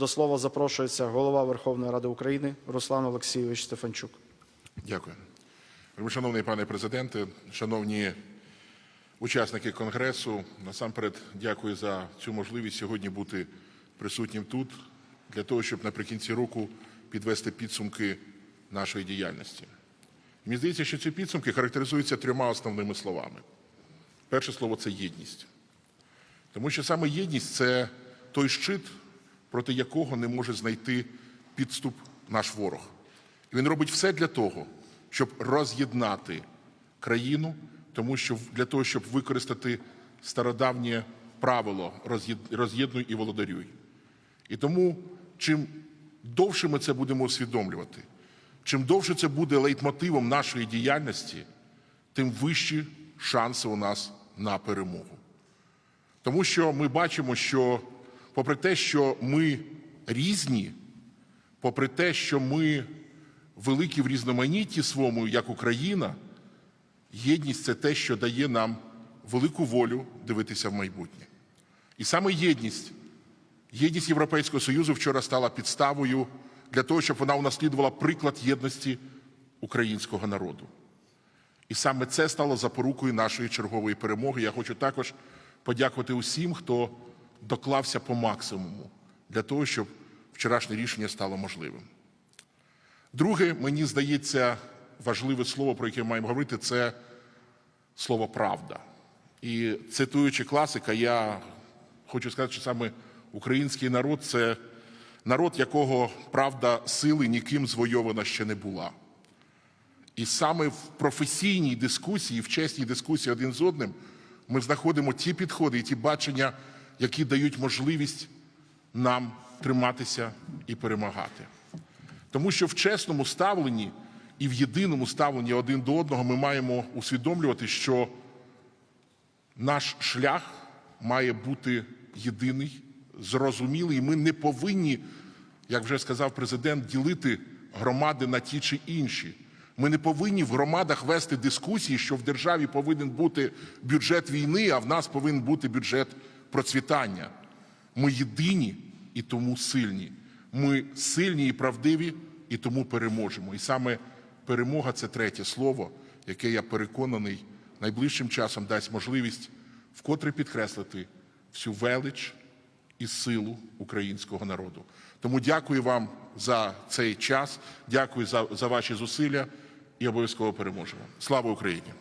До слова запрошується голова Верховної Ради України Руслан Олексійович Стефанчук. Дякую. Шановний пане президенте, шановні учасники конгресу, насамперед дякую за цю можливість сьогодні бути присутнім тут для того, щоб наприкінці року підвести підсумки нашої діяльності. Мені здається, що ці підсумки характеризуються трьома основними словами. Перше слово це єдність. Тому що саме єдність це той щит, проти якого не може знайти підступ наш ворог. І він робить все для того, щоб роз'єднати країну, тому що для того, щоб використати стародавнє правило «роз'єд- роз'єднуй і володарюй. І тому, чим довше ми це будемо усвідомлювати, чим довше це буде лейтмотивом нашої діяльності, тим вищі шанси у нас на перемогу. Тому що ми бачимо, що попри те, що ми різні, попри те, що ми великі в різноманітті своєму, як Україна, єдність це те, що дає нам велику волю дивитися в майбутнє. І саме єдність, єдність Європейського Союзу вчора стала підставою для того, щоб вона унаслідувала приклад єдності українського народу. І саме це стало запорукою нашої чергової перемоги. Я хочу також подякувати усім, хто доклався по максимуму для того, щоб вчорашнє рішення стало можливим. Друге, мені здається, важливе слово, про яке ми маємо говорити, це слово правда. І цитуючи класика, я хочу сказати, що саме український народ це народ, якого правда сили ніким звойована ще не була. І саме в професійній дискусії, в чесній дискусії один з одним, ми знаходимо ті підходи і ті бачення, які дають можливість нам триматися і перемагати. Тому що в чесному ставленні і в єдиному ставленні один до одного ми маємо усвідомлювати, що наш шлях має бути єдиний, зрозумілий, і ми не повинні, як вже сказав президент, ділити громади на ті чи інші. Ми не повинні в громадах вести дискусії, що в державі повинен бути бюджет війни, а в нас повинен бути бюджет процвітання. Ми єдині і тому сильні. Ми сильні і правдиві, і тому переможемо. І саме перемога це третє слово, яке я переконаний найближчим часом дасть можливість вкотре підкреслити всю велич і силу українського народу. Тому дякую вам за цей час, дякую за, за ваші зусилля і обов'язково переможемо. Слава Україні!